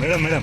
Madam madam.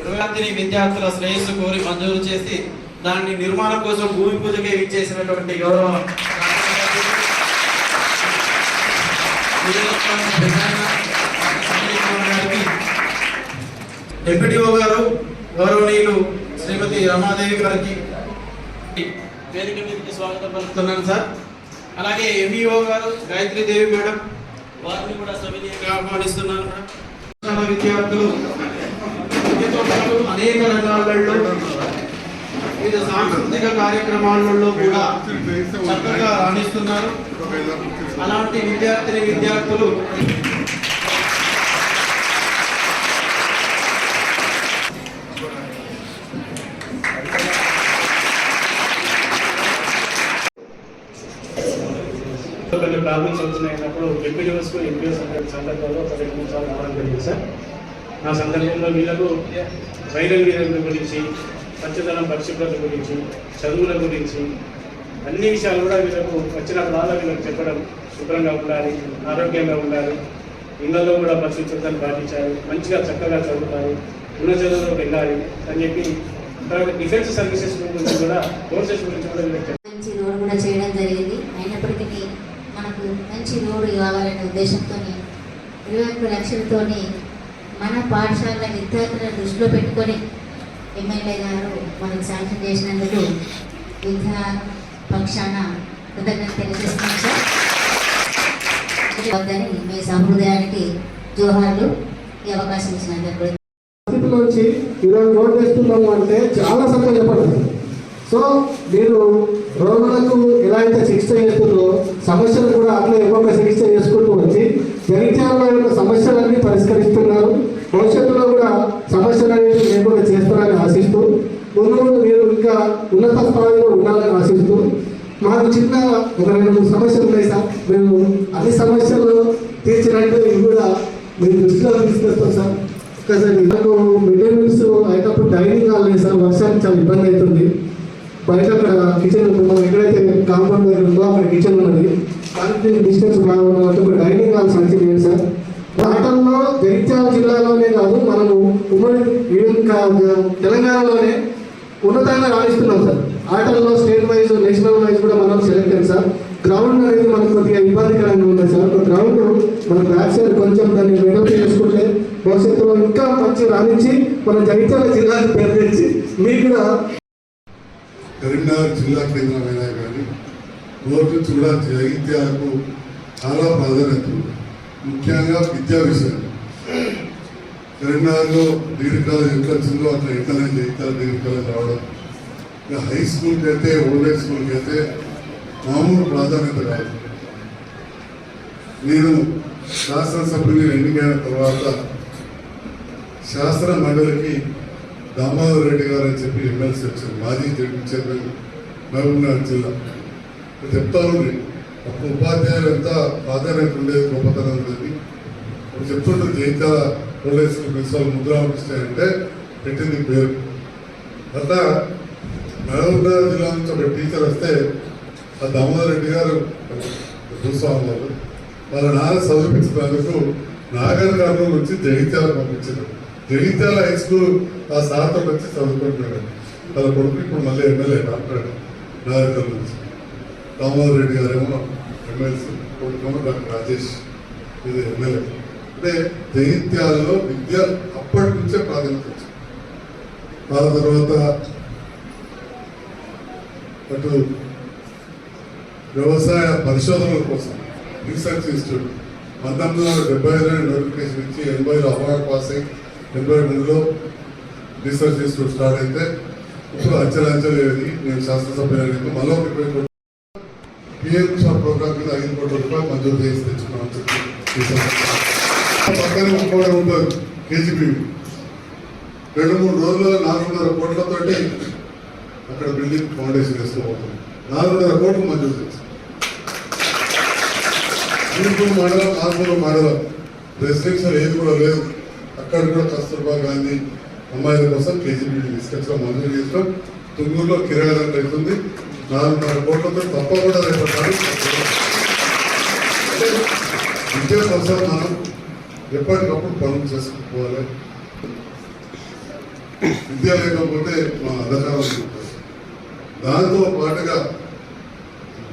ఇరవై మంది విద్యార్థుల శ్రేయస్సు కోరి మంజూరు చేసి దాన్ని నిర్మాణం కోసం భూమి పూజకే ఇచ్చేసినటువంటి గౌరవ ఎంపీటీఓ గారు గౌరవనీయులు శ్రీమతి రమాదేవి గారికి స్వాగతం పలుకుతున్నాను సార్ అలాగే ఎంఈఓ గారు గాయత్రి దేవి మేడం వారిని కూడా సవినీయంగా ఆహ్వానిస్తున్నాను సార్. చాలా విద్యార్థులు అనేక రంగాలలో వివిధ సాంస్కృతిక కార్యక్రమాలలో కూడా చక్కగా రాణిస్తున్నారు అలాంటి విద్యార్థిని విద్యార్థులు ప్రాబ్లమ్స్ వచ్చినప్పుడు ఎంపీడీఓస్కు ఎంపీఎస్ సందర్భంలో ఒక రెండు మూడు సార్లు రావడం జరిగింది సార్. ఆ సందర్భంలో వీళ్ళకు వైరల్ వీరల గురించి పచ్చదనం పరిశుభ్రత గురించి చదువుల గురించి అన్ని విషయాలు కూడా వీళ్ళకు వచ్చిన బాధ వీళ్ళకి చెప్పడం శుభ్రంగా ఉండాలి ఆరోగ్యంగా ఉండాలి. ఇళ్ళలో కూడా పరిశుభ్రతను పాటించాలి మంచిగా చక్కగా చదువుతారు ఉన్న చదువులకు వెళ్ళాలి అని చెప్పి తర్వాత డిఫెన్స్ సర్వీసెస్ గురించి కూడా కోర్సెస్ గురించి కూడా వీళ్ళకి చెప్పారు. కూడా చేయడం జరిగింది. మనకు మంచి రోడ్డు కావాలనే ఉద్దేశంతో ఇరవై ఒక్క లక్షలతో మన పాఠశాల విద్యార్థులను దృష్టిలో పెట్టుకొని ఎమ్మెల్యే గారు మనకు శాంక్షన్ చేసినందుకు విద్యా పక్షాన కృతజ్ఞత తెలియజేస్తున్నాం సార్. వద్దని మీ సంప్రదాయానికి జోహార్లు ఈ అవకాశం ఇచ్చినందుకు. స్థితిలోంచి ఈరోజు రోడ్ వేస్తున్నాము అంటే చాలా సంతోషపడుతుంది సో మీరు రోగులకు ఎలా అయితే చికిత్స చేస్తుందో సమస్యలు కూడా అట్లా ఇవ్వక చికిత్స చేసుకుంటూ వచ్చి జగిత్యాలలో యొక్క సమస్యలన్నీ పరిష్కరిస్తున్నారు. భవిష్యత్తులో కూడా సమస్యలు అనేవి లేకుండా చేస్తారని ఆశిస్తూ ముందు ముందు మీరు ఇంకా ఉన్నత స్థాయిలో ఉండాలని ఆశిస్తూ మాకు చిన్న ఒక రెండు సమస్యలు ఉన్నాయి సార్. మేము అన్ని సమస్యలు తీర్చినట్టు ఇవి కూడా మీరు దృష్టిలో తీసుకొస్తాం సార్. ఒకసారి నాకు మిడిల్ మీల్స్ అయినప్పుడు డైనింగ్ హాల్ లేదు సార్ వర్షానికి చాలా ఇబ్బంది అవుతుంది. బయట కిచెన్ మనం ఎక్కడైతే కాంపౌండ్ దగ్గర ఉందో అక్కడ కిచెన్ ఉన్నది. దానికి డిస్టెన్స్ బాగా ఉన్నట్టు ఒక డైనింగ్ హాల్ సంచి లేదు సార్. ఆటల్లో జగిత్యాల జిల్లాలోనే కాదు మనము ఉమ్మడి తెలంగాణలోనే ఉన్నతంగా రాణిస్తున్నాం సార్. ఆటల్లో స్టేట్ వైజ్ నేషనల్ వైజ్ కూడా మనం సెలెక్ట్ అయ్యాం సార్. గ్రౌండ్ అనేది మనకు కొద్దిగా ఇబ్బందికరంగా ఉంది సార్. ఒక గ్రౌండ్ మన బ్యాక్ సైడ్ కొంచెం దాన్ని డెవలప్ చేసుకుంటే భవిష్యత్తులో ఇంకా మంచి రాణించి మన జగిత్యాల జిల్లాకి పేరు తెచ్చి మీకు కూడా కరీంనగర్ జిల్లా కేంద్రమైనా కానీ కోర్టు కూడా జగిత్యాలకు చాలా ప్రాధాన్యత ముఖ్యంగా విద్యా విషయం. కరీంనగర్లో డిగ్రీ కాలేజ్ ఎట్లా వచ్చిందో అట్లా ఇంటర్నే జగిత్యాల డిగ్రీ కాలేజ్ రావడం. ఇక హై స్కూల్కి అయితే ఓల్డ్ ఏజ్ స్కూల్కి అయితే మామూలు ప్రాధాన్యత కాదు. నేను శాసనసభ్యుని ఎన్నికైన తర్వాత శాస్త్ర మండలికి దామోదర్ రెడ్డి గారు అని చెప్పి ఎమ్మెల్సీ వచ్చారు. మాజీ జడ్పీ చైర్మన్ మహబూబ్నగర్ జిల్లా. చెప్తాను అప్పుడు ఉపాధ్యాయులు ఎంత ప్రాధాన్యత ఉండేది గొప్పతనం ఉండేది? ఇప్పుడు చెప్తుంటే జైతాల పోలీస్ ప్రిన్సిపల్ ముద్రామకృష్ణ అంటే పెట్టింది పేరు. అట్లా మహబూబ్నగర్ జిల్లా నుంచి ఒక టీచర్ వస్తే ఆ దామోదర్ రెడ్డి గారు భూస్వామి గారు వాళ్ళ నాన్న చదివించినందుకు నాగర్ గారు నుంచి జగిత్యాల పంపించారు. జగిత్యాల హై స్కూల్ ఆ సార్తో వచ్చి చదువుకుంటున్నాడు. వాళ్ళ కొడుకు ఇప్పుడు మళ్ళీ ఎమ్మెల్యే డాక్టర్ డైరెక్టర్ నుంచి. దామోదర్ రెడ్డి గారేమో ఎమ్మెల్సీ కొడుకేమో డాక్టర్ రాజేష్. ఇది ఎమ్మెల్యే అంటే జగిత్యాలలో విద్య అప్పటి నుంచే ప్రాధాన్యత వచ్చింది. తర్వాత అటు వ్యవసాయ పరిశోధనల కోసం రీసెర్చ్ ఇన్స్టిట్యూట్. పంతొమ్మిది వందల డెబ్బై ఐదు నోటిఫికేషన్ ఇచ్చి ఎనభైలో అవార్డు పాస్ అయ్యి ఎనభై రెండులో రీసెర్చ్ ఇన్స్టిట్యూట్ స్టార్ట్ అయితే ఇప్పుడు అంచెలు అంచెలు ఎదిగి నేను శాసనసభ్యులు మళ్ళీ ఒక ఇరవై కోట్లు పిఎం షాప్ ప్రోగ్రామ్ కింద ఐదు కోట్ల రూపాయలు మంజూరు చేసి తెచ్చుకున్నాం చెప్పి ఈ ఇంకోటి ఉంటుంది కేజీబీ రెండు మూడు రోజుల్లో నాలుగున్నర కోట్లతోటి అక్కడ బిల్డింగ్ ఫౌండేషన్ వేసుకోబోతుంది. నాలుగున్నర కోట్లు మంజూరు చేసి. మండలం ఆర్మూరు మండలం. రెసిడెన్షియల్ ఏది కూడా లేదు. అక్కడ కూడా కస్తూర్బా గాంధీ అమ్మాయిల కోసం కేజీబీ తీసుకొచ్చడం మంజూరు చేసినాం. తుంగూరులో కిరాణం పెడుతుంది నాలుగున్నర కోట్లతో తప్పకుండా రేపటి విద్యా సంస్థలు మనం ఎప్పటికప్పుడు పనులు చేసుకుపోవాలి విద్య లేకపోతే మా అధకారం దాంతో పాటుగా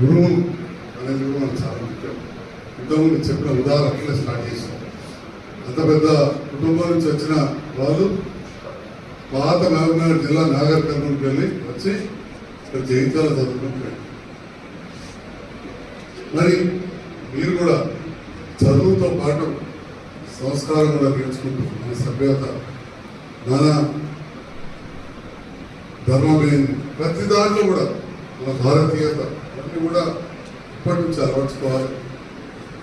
గురువు అనేది కూడా మనకు చాలా ముఖ్యం. ఇంతకుముందు చెప్పిన ఉదాహరణ స్టార్ట్ చేసాం అంత పెద్ద కుటుంబం నుంచి వచ్చిన వాళ్ళు పాత మహబూబ్నగర్ జిల్లా నాగర్ కర్నూలుకి వెళ్ళి వచ్చి ఇక్కడ జయించాల చదువుకుంటున్నారు. మరి మీరు కూడా చదువుతో పాటు సంస్కారం కూడా నేర్చుకుంటూ మన సభ్యత. మన ధర్మమైన ప్రతి దాంట్లో కూడా మన భారతీయత అన్నీ కూడా ఇప్పటి నుంచి అలవర్చుకోవాలి.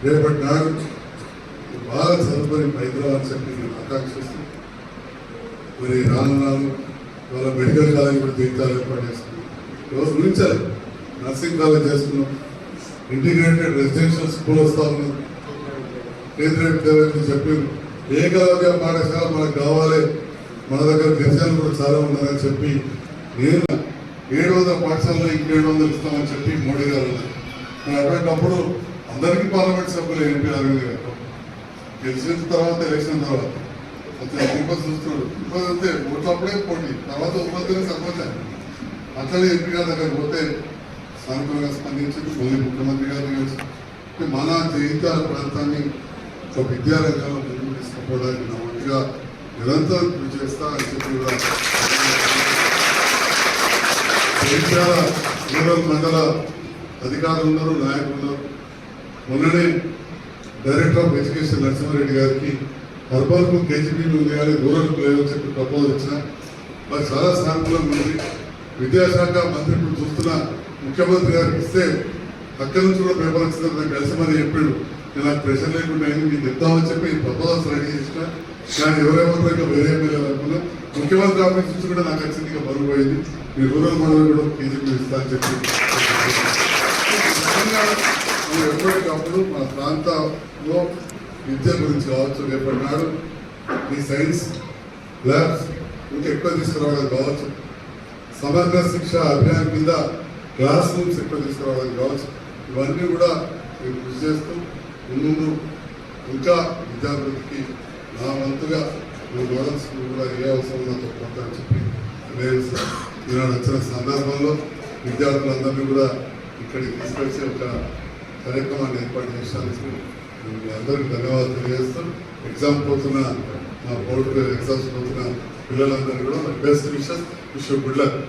రేపటి నాడు బాగా చదువుకొని హైదరాబాద్ చెప్పి నేను ఆకాంక్షిస్తూ మరి రానున్నాను వాళ్ళ మెడికల్ కాలేజ్ కూడా జీవితాలు ఏర్పాటు చేసుకున్నాం రోజు నుంచాలి నర్సింగ్ కాలేజ్ చేసుకున్నాం ఇంటిగ్రేటెడ్ రెసిడెన్షియల్ స్కూల్ వస్తా ఉన్నాం కేంద్ర విద్యాలయం ఏ ఏకలవ్య పాఠశాల మనకు కావాలి. మన దగ్గర గిరిజనులు కూడా చాలా ఉన్నారని చెప్పి నేను ఏడు వందల పాఠశాలలో ఇంకేడు వందలు ఇస్తామని చెప్పి మోడీ గారు అన్నారు. అటువంటిప్పుడు అందరికీ పార్లమెంట్ సభ్యులు ఎంపీ అరవింద్ గారు. గెలిచిన తర్వాత ఎలక్షన్ తర్వాత. అంతే తిరుపతి చూస్తున్నాడు. తిరుపతి అంతే ఓట్లప్పుడే పోటీ తర్వాత ఉపతిని సర్పంచ్ అట్లనే ఎంపీ గారి దగ్గర పోతే సానుకూలంగా స్పందించింది మళ్ళీ ముఖ్యమంత్రి గారిని కలిసి మన జయించాల ప్రాంతాన్ని ఒక విద్యారంగంలో ముందుకు తీసుకుపోవడానికి నా వంతుగా నిరంతరం కృషి చేస్తా అని చెప్పి కూడా జయించాల రూరల్ మండల అధికారులు ఉన్నారు నాయకులు ఉన్నారు. మొన్ననే డైరెక్టర్ ఆఫ్ ఎడ్యుకేషన్ నరసింహారెడ్డి గారికి అర్బన్కు కేజీబీలు ఉంది కానీ రూరల్కు లేవని చెప్పి ప్రపోజ్ ఇచ్చిన. మరి చాలా సానుకూలంగా ఉంది విద్యాశాఖ మంత్రి ఇప్పుడు చూస్తున్న ముఖ్యమంత్రి గారికి ఇస్తే అక్కడి నుంచి కూడా పేపర్ వచ్చింది నాకు కలిసి మరి చెప్పాడు. నేను నాకు ప్రెషర్ లేకుండా అయింది మీకు ఇద్దామని చెప్పి ప్రపోజల్స్ రెడీ చేసిన. కానీ ఎవరెవరు ఇంకా వేరే ఎమ్మెల్యే అనుకున్నా. ముఖ్యమంత్రి ఆఫీస్ నుంచి కూడా నాకు వచ్చింది ఇంకా బరువు పోయింది. మీ రూరల్ మండలం కూడా కేజీపీ ఇస్తా అని చెప్పి. మనం ఎప్పటికప్పుడు మన ప్రాంతంలో విద్య గురించి కావచ్చు రేపటి నాడు ఈ సైన్స్ ల్యాబ్స్ ఇంకా ఎక్కువ తీసుకురావడం కావచ్చు సమగ్ర శిక్ష అభియాన్ కింద క్లాస్ రూమ్స్ ఎక్కువ తీసుకురావడం కావచ్చు ఇవన్నీ కూడా మేము కృషి చేస్తూ ముందు ఇంకా విద్యార్థులకి నా వంతుగా మీ మోడల్ స్కూల్ కూడా ఏ అవసరం ఉందో తప్పకుండా చెప్పి నేను ఈనాడు వచ్చిన సందర్భంలో విద్యార్థులందరినీ కూడా ఇక్కడికి తీసుకొచ్చి ఒక కార్యక్రమాన్ని ఏర్పాటు చేసినందుకు మీ అందరికీ ధన్యవాదాలు తెలియజేస్తూ ఎగ్జామ్ పోతున్న మా బోర్డు ఎగ్జామ్స్ పోతున్న పిల్లలందరూ కూడా best wishes wish good luck.